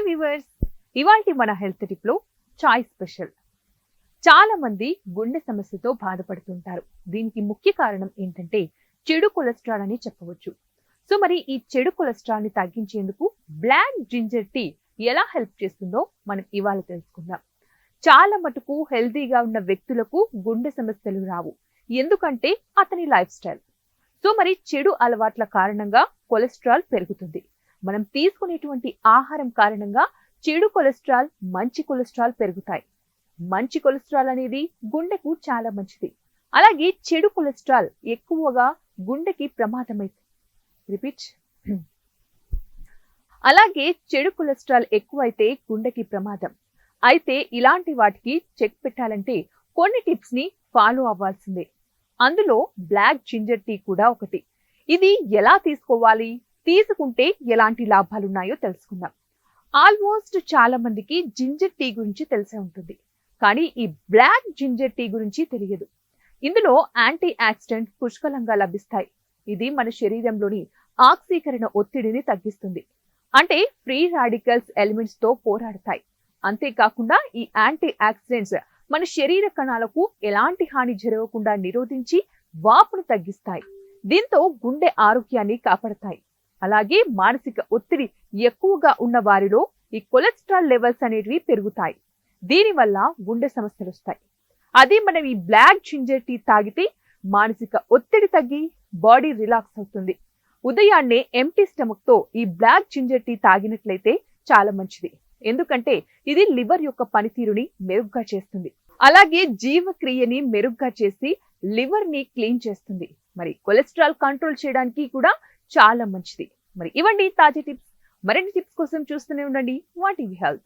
Hi viewers ఇవాళ మన health టిప్లో చాయ్ special చాలా మంది గుండె సమస్యతో బాధపడుతుంటారు. దీనికి ముఖ్య కారణం ఏంటంటే చెడు కొలెస్ట్రాల్ అని చెప్పవచ్చు. సో మరి ఈ చెడు కొలెస్ట్రాల్ని తగ్గించేందుకు బ్లాక్ జింజర్ టీ ఎలా హెల్ప్ చేస్తుందో మనం ఇవాళ తెలుసుకుందాం. చాలా మటుకు హెల్తీగా ఉన్న వ్యక్తులకు గుండె సమస్యలు రావు. ఎందుకంటే అతని లైఫ్ స్టైల్ సో మరి చెడు అలవాట్ల కారణంగా కొలెస్ట్రాల్ పెరుగుతుంది. మనం తీసుకునేటువంటి ఆహారం కారణంగా చెడు కొలెస్ట్రాల్ మంచి కొలెస్ట్రాల్ పెరుగుతాయి. మంచి కొలెస్ట్రాల్ అనేది గుండెకు చాలా మంచిది. అలాగే చెడు కొలెస్ట్రాల్ ఎక్కువగా గుండెకి ప్రమాదమైంది రిపీట్. అలాగే చెడు కొలెస్ట్రాల్ ఎక్కువైతే గుండెకి ప్రమాదం. అయితే ఇలాంటి వాటికి చెక్ పెట్టాలంటే కొన్ని టిప్స్ని ఫాలో అవ్వాల్సిందే. అందులో బ్లాక్ జింజర్ టీ కూడా ఒకటి. ఇది ఎలా తీసుకోవాలి? తీసుకుంటే ఎలాంటి లాభాలున్నాయో తెలుసుకుందాం. ఆల్మోస్ట్ చాలా మందికి జింజర్ టీ గురించి తెలిసే ఉంటుంది. కానీ ఈ బ్లాక్ జింజర్ టీ గురించి తెలియదు. ఇందులో యాంటీ ఆక్సిడెంట్ పుష్కలంగా లభిస్తాయి. ఇది మన శరీరంలోని ఆక్సీకరణ ఒత్తిడిని తగ్గిస్తుంది. అంటే ఫ్రీ రాడికల్స్ ఎలిమెంట్స్తో పోరాడతాయి. అంతేకాకుండా ఈ యాంటీ ఆక్సిడెంట్స్ మన శరీర కణాలకు ఎలాంటి హాని జరగకుండా నిరోధించి వాపును తగ్గిస్తాయి. దీంతో గుండె ఆరోగ్యాన్ని కాపాడతాయి. అలాగే మానసిక ఒత్తిడి ఎక్కువగా ఉన్న వారిలో ఈ కొలెస్ట్రాల్ లెవెల్స్ అనేటివి పెరుగుతాయి. దీనివల్ల గుండె సమస్యలు వస్తాయి. అది మనం ఈ బ్లాక్ జింజర్ టీ తాగితే మానసిక ఒత్తిడి తగ్గి బాడీ రిలాక్స్ అవుతుంది. ఉదయాన్నే ఎంటీ స్టమక్తో ఈ బ్లాక్ జింజర్ టీ తాగినట్లయితే చాలా మంచిది. ఎందుకంటే ఇది లివర్ యొక్క పనితీరుని మెరుగ్గా చేస్తుంది. అలాగే జీవక్రియని మెరుగ్గా చేసి లివర్ని క్లీన్ చేస్తుంది. మరి కొలెస్ట్రాల్ కంట్రోల్ చేయడానికి కూడా చాలా మంచిది. మరి ఇవ్వండి తాజా టిప్స్. మరిన్ని టిప్స్ కోసం చూస్తూనే ఉండండి. వాటి హెల్త్.